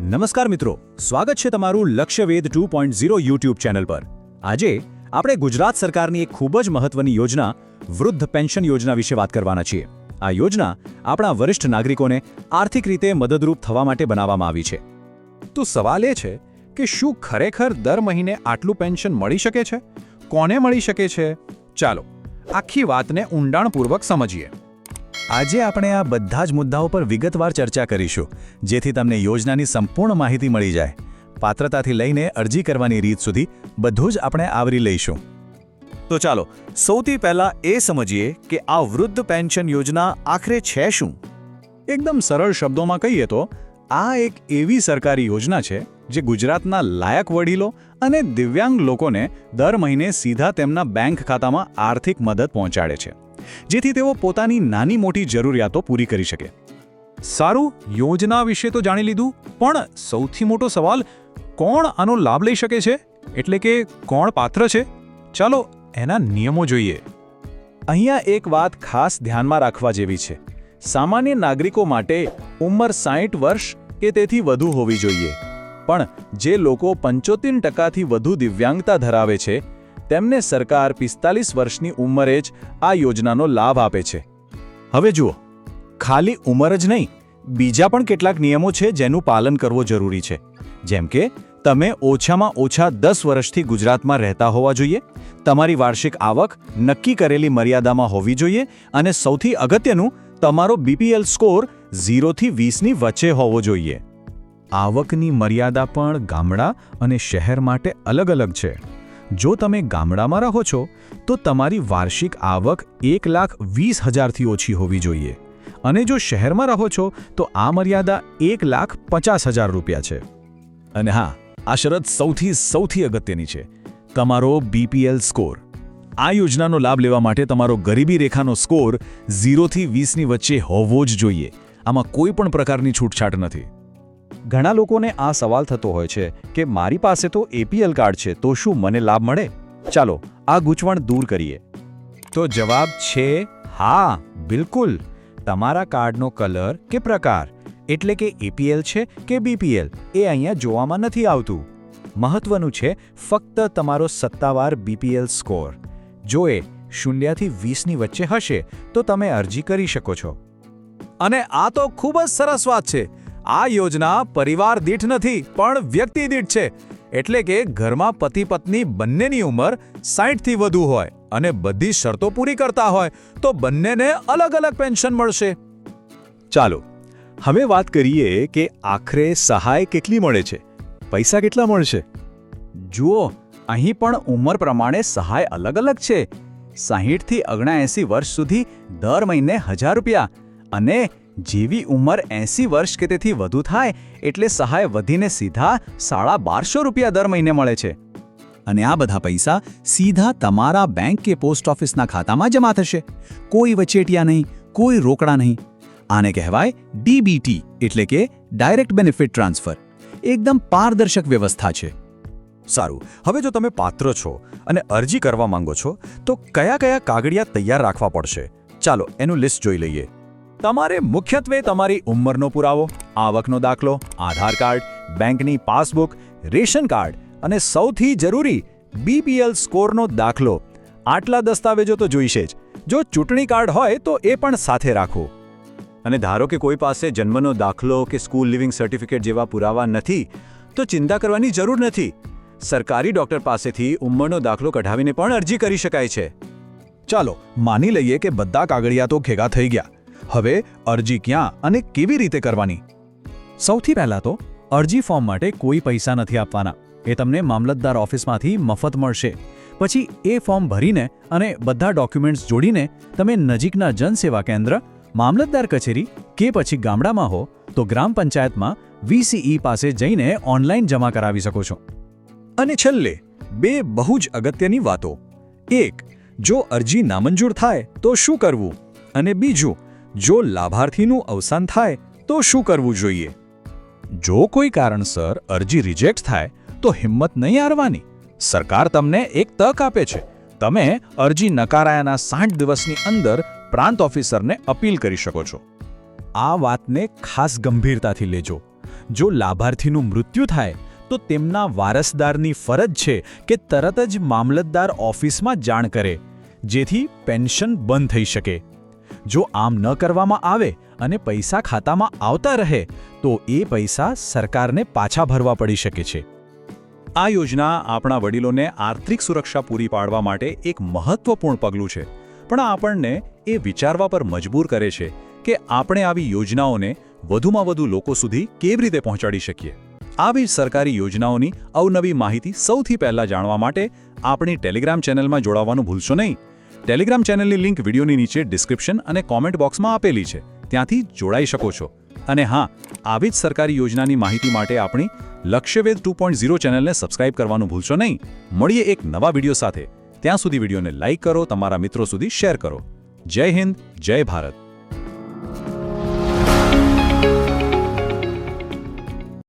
નમસ્કાર મિત્રો, સ્વાગત છે તમારું Lakshyaved two point zero YouTube channel પર. આજે આપણે ગુજરાત સરકારની એક ખૂબ જ મહત્વની યોજના, વૃદ્ધ પેન્શન યોજના વિશે વાત કરવાના છીએ. આ યોજના આપણા વરિષ્ઠ નાગરિકોને આર્થિક રીતે મદદરૂપ થવા માટે બનાવવામાં આવી છે. તો સવાલ એ છે કે શું ખરેખર દર મહિને આટલું પેન્શન મળી શકે છે? કોને મળી શકે છે? ચાલો, આખી વાતને ઊંડાણપૂર્વક સમજીએ. આજે આપણે આ બધા જ મુદ્દાઓ પર વિગતવાર ચર્ચા કરીશું, જેથી તમને યોજનાની સંપૂર્ણ માહિતી મળી જાય. પાત્રતાથી લઈને અરજી કરવાની રીત સુધી બધું જ આપણે આવરી લઈશું. તો ચાલો, સૌથી પહેલા એ સમજીએ કે આ વૃદ્ધ પેન્શન યોજના આખરે છે શું? એકદમ સરળ શબ્દોમાં કહીએ તો, આ એક એવી સરકારી યોજના છે જે ગુજરાતના લાયક વડીલો અને દિવ્યાંગ લોકોને દર મહિને સીધા તેમના બેંક ખાતામાં આર્થિક મદદ પહોંચાડે છે. જેથી તેઓ પોતાની નાની મોટી જરૂરિયાતો પૂરી કરી શકે. સારું, યોજના વિશે તો જાણી લીધું, પણ સૌથી મોટો સવાલ, કોણ આનો લાભ લઈ શકે છે? એટલે કે કોણ પાત્ર છે? ચાલો, એના નિયમો જોઈએ. અહીંયા એક વાત ખાસ ધ્યાનમાં રાખવા જેવી છે. સામાન્ય નાગરિકો માટે ઉંમર સાઠ વર્ષ કે તેથી વધુ હોવી જોઈએ. પણ જે લોકો પંચોતેર ટકાથી વધુ દિવ્યાંગતા ધરાવે છે તેમને સરકાર પિસ્તાલીસ વર્ષની ઉંમરે જ આ યોજનાનો લાભ આપે છે. હવે જુઓ, ખાલી ઉંમર જ નહીં, બીજા પણ કેટલાક નિયમો છે જેનું પાલન કરવું જરૂરી છે. જેમ કે, તમે ઓછામાં ઓછા દસ વર્ષથી ગુજરાતમાં રહેતા હોવા જોઈએ, તમારી વાર્ષિક આવક નક્કી કરેલી મર્યાદામાં હોવી જોઈએ અને સૌથી અગત્યનું, તમારો બીપીએલ સ્કોર ઝીરોથી વીસની વચ્ચે હોવો જોઈએ. આવકની મર્યાદા પણ ગામડા અને શહેર માટે અલગ અલગ છે. જો તમે ગામડામાં રહો છો, તો તમારી વાર્ષિક આવક એક લાખ વીસ હજારથી ઓછી હોવી જોઈએ. અને જો શહેરમાં રહો છો, તો આ મર્યાદા એક લાખ પચાસ હજાર રૂપિયા છે. અને હા, આ શરત સૌથી સૌથી અગત્યની છે. તમારો બીપીએલ સ્કોર. આ યોજનાનો લાભ લેવા માટે તમારો ગરીબી રેખાનો સ્કોર ઝીરોથી વીસની વચ્ચે હોવો જ જોઈએ. આમાં કોઈ પણ પ્રકારની છૂટછાટ નથી. ઘણા લોકોને આ સવાલ થતો હોય છે કે મારી પાસે તો એપીએલ કાર્ડ છે, તો શું મને લાભ મળે? ચાલો, આ ગૂંચવણ દૂર કરીએ. તો જવાબ છે, હા, બિલકુલ. તમારા કાર્ડનો કલર કે પ્રકાર, એટલે કે એપીએલ છે કે બીપીએલ એ અહીંયા જોવામાં નથી આવતું. મહત્વનું છે, ફક્ત તમારો સત્તાવાર બીપીએલ સ્કોર. જો એ શૂન્યથી વીસની વચ્ચે હશે, તો તમે અરજી કરી શકો છો. અને આ તો ખૂબ જ સરસ વાત છે. આ યોજના પરિવાર દીઠ નથી, પણ વ્યક્તિ દીઠ છે. એટલે કે ઘરમાં પતિ પત્ની બંનેની ઉંમર સાઠથી વધુ હોય અને બધી શરતો પૂરી કરતા હોય, તો બંનેને અલગ અલગ પેન્શન મળશે. ચાલો, હવે વાત કરીએ કે આખરે સહાય કેટલી મળે છે. પૈસા કેટલા મળશે? જુઓ, અહીં પણ ઉંમર પ્રમાણે સહાય અલગ અલગ છે. સાહીઠથી ઓગણએંસી વર્ષ સુધી દર મહિને હજાર રૂપિયા અને જેવી ઉંમર એંસી વર્ષ કે તેથી વધુ થાય, એટલે સહાય વધીને સીધા સાડા બારસો રૂપિયા દર મહિને મળે છે. અને આ બધા પૈસા સીધા તમારા બેંક કે પોસ્ટ ઓફિસના ખાતામાં જમા થશે. કોઈ વચેટિયા નહીં, કોઈ રોકડા નહીં. આને કહેવાય ડીબીટી એટલે કે ડાયરેક્ટ બેનિફિટ ટ્રાન્સફર એકદમ પારદર્શક વ્યવસ્થા છે. સારું, હવે જો તમે પાત્ર છો અને અરજી કરવા માંગો છો, તો કયા કયા કાગળિયા તૈયાર રાખવા પડશે? ચાલો, એનું લિસ્ટ જોઈ લઈએ. તમારે મુખ્યત્વે તમારી ઉંમરનો પુરાવો, આવકનો દાખલો, આધાર કાર્ડ, બેંકની પાસબુક, રેશન કાર્ડ અને સૌથી જરૂરી બીપીએલ સ્કોરનો દાખલો. આટલા દસ્તાવેજો તો જોઈશે જ. જો ચૂંટણી કાર્ડ હોય તો એ પણ સાથે રાખો. અને ધારો કે કોઈ પાસે જન્મનો દાખલો કે સ્કૂલ લિવિંગ સર્ટિફિકેટ જેવા પુરાવા નથી, તો ચિંતા કરવાની જરૂર નથી. સરકારી ડોક્ટર પાસેથી ઉંમરનો દાખલો કઢાવીને પણ અરજી કરી શકાય છે. ચાલો, માની લઈએ કે બધા કાગળિયા તો ભેગા થઈ ગયા. હવે અરજી ક્યાં અને કેવી રીતે કરવાની? સૌથી પહેલાં તો અરજી ફોર્મ માટે કોઈ પૈસા નથી આપવાના. એ તમને મામલતદાર ઓફિસમાંથી મફત મળશે. પછી એ ફોર્મ ભરીને અને બધા ડોક્યુમેન્ટ્સ જોડીને તમે નજીકના જનસેવા કેન્દ્ર, મામલતદાર કચેરી કે પછી ગામડામાં હો, તો ગ્રામ પંચાયતમાં વીસીઈ પાસે જઈને ઓનલાઈન જમા કરાવી શકો છો. અને છેલ્લે બે બહુ જ અગત્યની વાતો. એક, જો અરજી નામંજૂર થાય તો શું કરવું? અને બીજું જો લાભાર્થીનું અવસાન થાય, તો શું કરવું જોઈએ? જો કોઈ કારણસર અરજી રિજેક્ટ થાય, તો હિંમત નહીં હારવાની. સરકાર તમને એક તક આપે છે. તમે અરજી નકારાયાના સાઠ દિવસની અંદર પ્રાંત ઓફિસરને અપીલ કરી શકો છો. આ વાતને ખાસ ગંભીરતાથી લેજો. જો લાભાર્થીનું મૃત્યુ થાય, તો તેમના વારસદારની ફરજ છે કે તરત જ મામલતદાર ઓફિસમાં જાણ કરે, જેથી પેન્શન બંધ થઈ શકે. જો આમ ન કરવામાં આવે અને પૈસા ખાતામાં આવતા રહે, તો એ પૈસા સરકારને પાછા ભરવા પડી શકે છે. આ યોજના આપણા વડીલોને આર્થિક સુરક્ષા પૂરી પાડવા માટે એક મહત્વપૂર્ણ પગલું છે. પણ આપણને એ વિચારવા પર મજબૂર કરે છે કે આપણે આવી યોજનાઓને વધુમાં વધુ લોકો સુધી કેવી રીતે પહોંચાડી શકીએ. આવી સરકારી યોજનાઓની અવનવી માહિતી સૌથી પહેલાં જાણવા માટે આપણી ટેલિગ્રામ ચેનલમાં જોડાવાનું ભૂલશો નહીં. ટેલિગ્રામ ચેનલની લિંક વિડીયોની નીચે ડિસ્ક્રિપ્શન અને કોમેન્ટ બોક્સમાં આપેલી છે. ત્યાંથી જોડાઈ શકો છો. અને હા, આવી જ સરકારી યોજનાની માહિતી માટે આપણી લક્ષ્યવેદ ટુ પોઈન્ટ ઝીરો ચેનલને સબસ્ક્રાઇબ કરવાનું ભૂલશો નહીં. મળીએ એક નવા વીડિયો સાથે. ત્યાં સુધી વિડીયોને લાઇક કરો, તમારા મિત્રો સુધી શેર કરો. જય હિન્દ, જય ભારત.